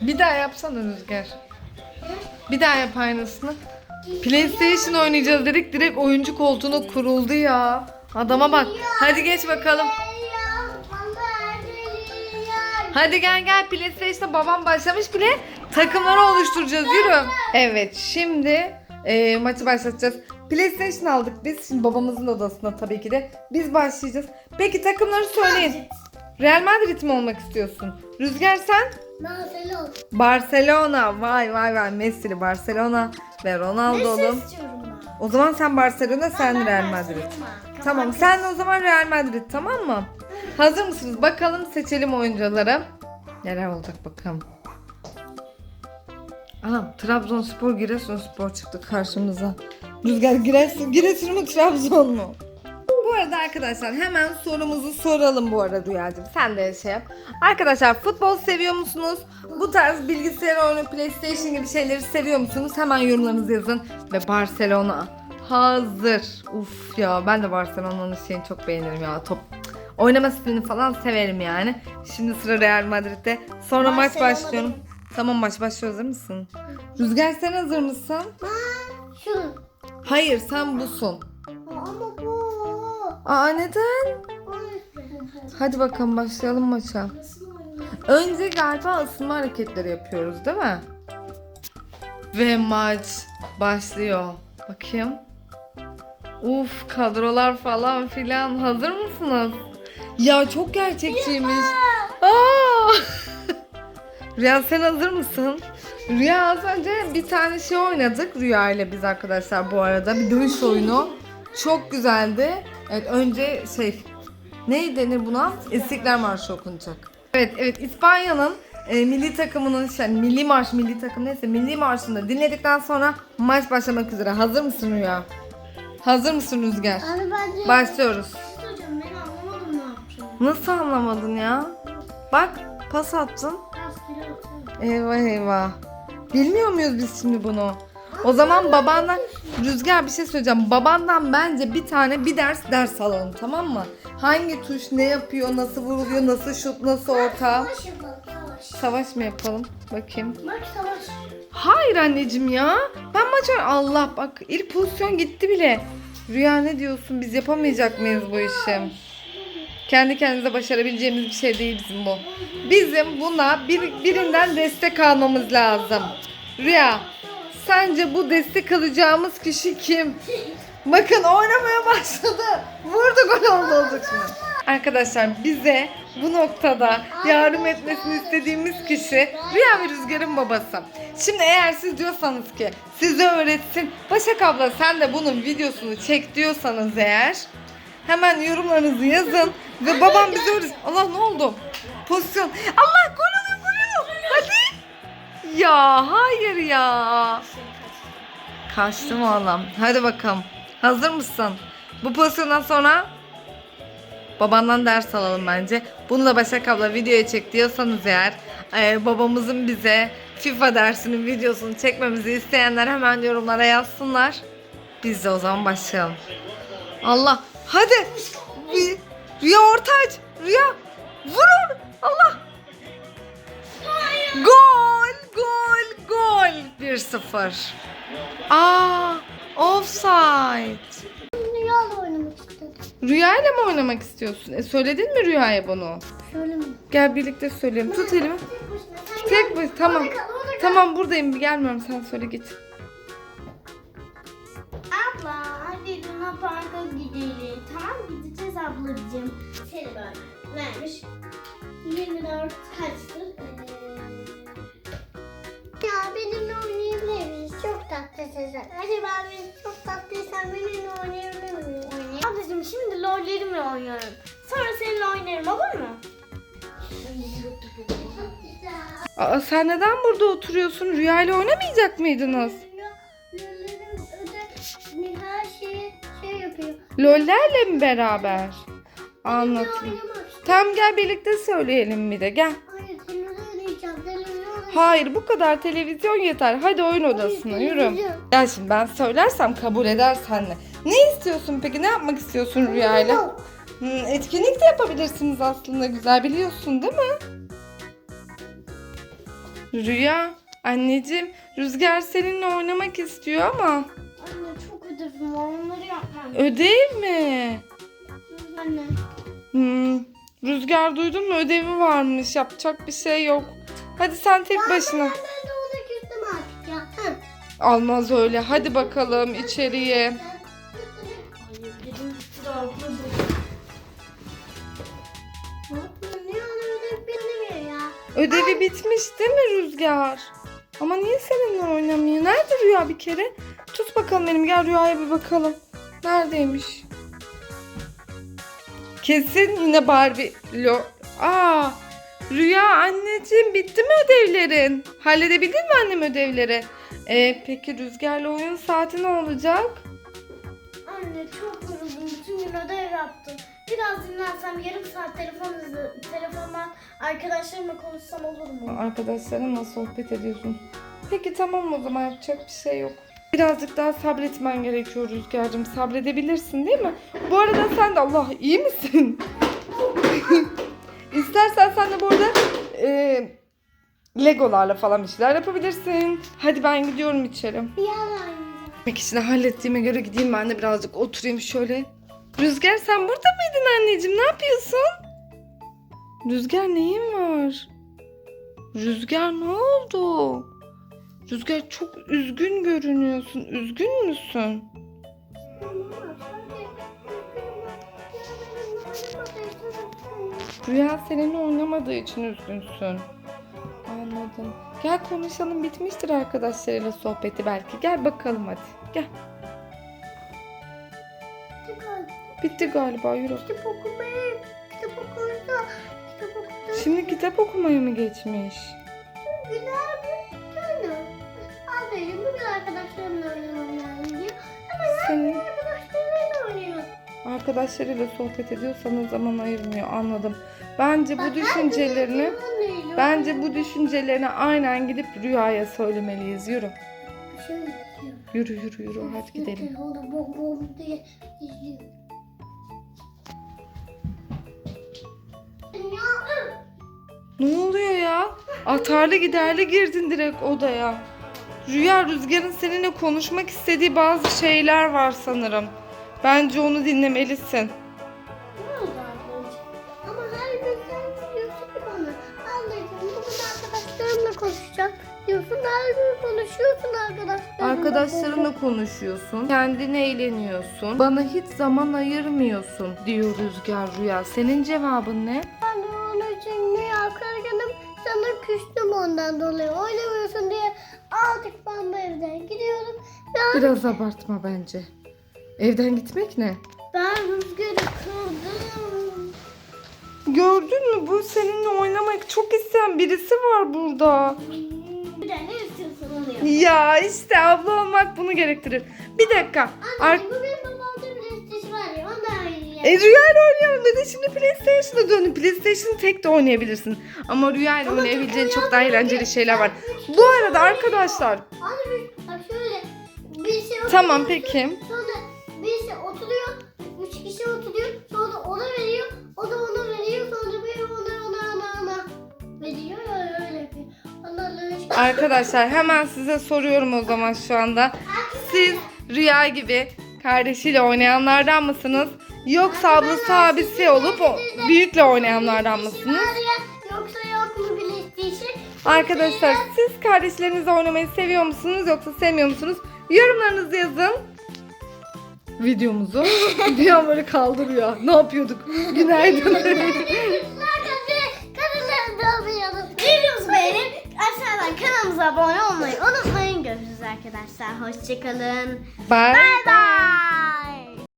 Bir daha yapsana Rüzgar. Bir daha yap aynısını. PlayStation oynayacağız dedik direkt oyuncu koltuğuna kuruldu ya. Adama bak. Hadi geç bakalım. Hadi gel gel PlayStation'da babam başlamış bile. Takımları oluşturacağız yürü. Evet şimdi e, maçı başlatacağız. PlayStation aldık biz. Şimdi babamızın odasında tabii ki de. Biz başlayacağız. Peki takımları söyleyin. Real Madrid mi olmak istiyorsun? Rüzgar sen? Barcelona. Barcelona. Vay vay vay. Messi'li Barcelona ve Ronaldo'lu. Messi istiyorum ben. O zaman sen Barcelona, sen Ben Real Barcelona. Madrid. Tamam sen de o zaman Real Madrid tamam mı? Hazır mısınız? Bakalım seçelim oyuncuları. Neler olacak bakalım. Anam Trabzonspor Giresunspor çıktı karşımıza. Rüzgar Giresun, Giresun mu Trabzon mu? Bu arada arkadaşlar hemen sorumuzu soralım bu arada Rüyacığım. Sen de şey yap. Arkadaşlar futbol seviyor musunuz? Bu tarz bilgisayar oyunu, PlayStation gibi şeyleri seviyor musunuz? Hemen yorumlarınızı yazın. Ve Barcelona hazır. Uf ya ben de Barcelona'nın şeyini çok beğenirim ya. Top oynama stilini falan severim yani. Şimdi sıra Real Madrid'de. Sonra maç başlıyorum. Tamam maç başlıyor hazır mısın? Rüzgar sen hazır mısın? Şu. Hayır sen busun. Aa neden? Hadi bakalım başlayalım maça. Önce galiba ısınma hareketleri yapıyoruz değil mi? Ve maç başlıyor. Bakayım. Uf kadrolar falan filan. Hazır mısınız? Ya çok gerçekçiymiş. Aa! Rüya sen hazır mısın? Rüya az önce bir tane şey oynadık Rüya ile biz arkadaşlar bu arada. Bir dövüş oyunu. Çok güzeldi. Evet önce şey ne denir buna? İstiklal Marşı okunacak. Evet evet İspanya'nın e, milli takımının şey, milli marş milli takım neyse milli marşını dinledikten sonra maç başlamak üzere. Hazır mısın Rüya? Hazır mısın Rüzgar? Abi. Başlıyoruz. Hocam ben anlamadım ne yapacağım. Nasıl anlamadın ya? Bak pas attın. Eyvah eyvah. Bilmiyor muyuz biz şimdi bunu? O zaman babandan Rüzgar bir şey söyleyeceğim. Babandan bence bir tane bir ders ders alalım tamam mı? Hangi tuş ne yapıyor, nasıl vuruluyor, nasıl şut, nasıl orta? Savaş yapalım savaş. Savaş mı yapalım? Bakayım. Bak savaş. Hayır anneciğim ya. Ben maç Allah bak ilk pozisyon gitti bile. Rüya ne diyorsun? Biz yapamayacak mıyız bu işi? Kendi kendimize başarabileceğimiz bir şey değil bizim bu. Bizim buna bir, birinden destek almamız lazım. Rüya, sence bu destek alacağımız kişi kim? Bakın oynamaya başladı. Vurdu gol oldu oldu şimdi. Arkadaşlar bize bu noktada yardım etmesini istediğimiz kişi Rüya ve Rüzgar'ın babası. Şimdi eğer siz diyorsanız ki size öğretsin Başak abla sen de bunun videosunu çek diyorsanız eğer hemen yorumlarınızı yazın ve babam bize öğretsin. Allah ne oldu? Pozisyon. Allah gol oluyor gol oluyor. Hadi. Ya hayır ya. Kaçtım oğlum. Hadi bakalım. Hazır mısın? Bu pozisyondan sonra babandan ders alalım bence. Bunu da Başak abla videoya çek diyorsanız eğer e, babamızın bize FIFA dersinin videosunu çekmemizi isteyenler hemen yorumlara yazsınlar. Biz de o zaman başlayalım. Allah hadi. Rü- Rüya orta aç. Rüya vurur. Allah. Gol gol gol. 1-0. Aa offside. Rüyayla oynamak istedim. Rüya ile mi oynamak istiyorsun? E, söyledin mi Rüya'ya bunu? Söyleme. Gel birlikte söyleyelim. Tut elimi. Tek baş. Tamam. Orada kal, orada kal. Tamam buradayım. Gelmiyorum. Sen söyle git. Abla hadi Luna Park'a gidelim. Tamam gideceğiz ablacığım. Seni böyle vermiş. 24 kaçtır? Tatlısın. Acaba ben çok tatlıysan benimle oynayabilir miyiz? Ablacığım şimdi lollerimle oynuyorum. Sonra seninle oynarım olur mu? Aa, sen neden burada oturuyorsun? Rüya ile oynamayacak mıydınız? Lollerim öde her şeyi şey yapıyor. Lollerle mi beraber? Anlatayım. Tamam gel birlikte söyleyelim bir de. Gel. Hayır bu kadar televizyon yeter. Hadi oyun odasına yürü. Gel şimdi ben söylersem kabul eder senle. Ne istiyorsun peki? Ne yapmak istiyorsun Rüya'yla? Hmm, etkinlik de yapabilirsiniz aslında güzel biliyorsun değil mi? Rüya, anneciğim Rüzgar seninle oynamak istiyor ama Anne çok ödevim var onları yapmam. ödev mi? Anne. Hmm, Rüzgar duydun mu ödevi varmış yapacak bir şey yok. Hadi sen tek başına. Ben de. Hı. Almaz öyle hadi bakalım içeriye. Ödevi bitmiş değil mi Rüzgar? Ama niye seninle oynamıyor? Nerede Rüya bir kere? Tut bakalım benim gel Rüya'ya bir bakalım. Neredeymiş? Kesin yine Barbie lo... Aa! Rüya anneciğim bitti mi ödevlerin? Halledebildin mi annem ödevleri? Ee, peki Rüzgar'la oyun saati ne olacak? Anne çok yoruldum. Bütün gün ödev yaptım. Biraz dinlensem yarım saat telefon izle, telefondan arkadaşlarımla konuşsam olur mu? Arkadaşlarınla sohbet ediyorsun. Peki tamam o zaman yapacak bir şey yok. Birazcık daha sabretmen gerekiyor Rüzgar'cığım. Sabredebilirsin değil mi? Bu arada sen de Allah iyi misin? İstersen sen de bu arada e, Legolarla falan bir şeyler yapabilirsin. Hadi ben gidiyorum içeri. Yalan. Yemek işini hallettiğime göre gideyim ben de birazcık oturayım şöyle. Rüzgar sen burada mıydın anneciğim? Ne yapıyorsun? Rüzgar neyin var? Rüzgar ne oldu? Rüzgar çok üzgün görünüyorsun. Üzgün müsün? Rüya seninle oynamadığı için üzgünsün. Anladım. Gel konuşalım bitmiştir arkadaşlarıyla sohbeti belki. Gel bakalım hadi. Gel. Bitti galiba yürü. Kitap okumaya, kitap okursa, kitap okursa Şimdi kitap okumaya mı geçmiş? güzel bir tane. Aferin bugün arkadaşlarımla oynamam lazım diyor. Ama Senin. Arkadaşlarıyla sohbet ediyorsan o zaman ayırmıyor anladım. Bence bu düşüncelerini bence bu düşüncelerini aynen gidip Rüya'ya söylemeliyiz. Yürü. Yürü yürü yürü hadi gidelim. Ya Ne oluyor ya? Atarlı giderli girdin direkt odaya. Rüya Rüzgar'ın seninle konuşmak istediği bazı şeyler var sanırım. Bence onu dinlemelisin. Ne oldu ablacığım? Ama her gün sen diyorsun ki bana ablacığım bugün arkadaşlarımla konuşacağım diyorsun. Her gün konuşuyorsun arkadaşlarımla. Arkadaşlarınla konuşuyorsun, kendin eğleniyorsun, bana hiç zaman ayırmıyorsun diyor Rüzgar Rüya. Senin cevabın ne? Ben de onun için ne yaparken sana küstüm ondan dolayı. Oynamıyorsun diye artık ben bu evden gidiyorum. Biraz abartma bence. Evden gitmek ne? ben rüzgarı kırdım. Gördün mü bu seninle oynamak çok isteyen birisi var burada. Bir de ne istiyorsun onu yap. Ya işte abla olmak bunu gerektirir. Bir dakika. Ar- Anne bu benim babamda bir PlayStation var ya ondan oynayacağım. e, Rüya ile oynayalım dedi. Şimdi PlayStation'a döndüm. PlayStation'ı tek de oynayabilirsin. Ama Rüya ile Ama oynayabileceğin çok daha eğlenceli şeyler var. Bu arada arkadaşlar. Anne bak şöyle bir şey Tamam oturuyorsun, peki. Sonra kişi oturuyor, sonra ona veriyor, o da ona veriyor, sonra bir ona ona ona ona veriyor öyle yapıyor. Arkadaşlar hemen size soruyorum o zaman şu anda. Siz Rüya gibi kardeşiyle oynayanlardan mısınız? Yoksa ablası abisi olup o büyükle oynayanlardan mısınız? Var ya, yoksa yok mu PlayStation? Arkadaşlar siz kardeşlerinizle oynamayı seviyor musunuz yoksa sevmiyor musunuz? Yorumlarınızı yazın. Videomuzu bir an böyle kaldırıyor. Ne yapıyorduk? Günaydın. Videomuzu beğenip aşağıdan kanalımıza abone olmayı unutmayın. Görüşürüz arkadaşlar. Hoşçakalın. Bye. Bye bye.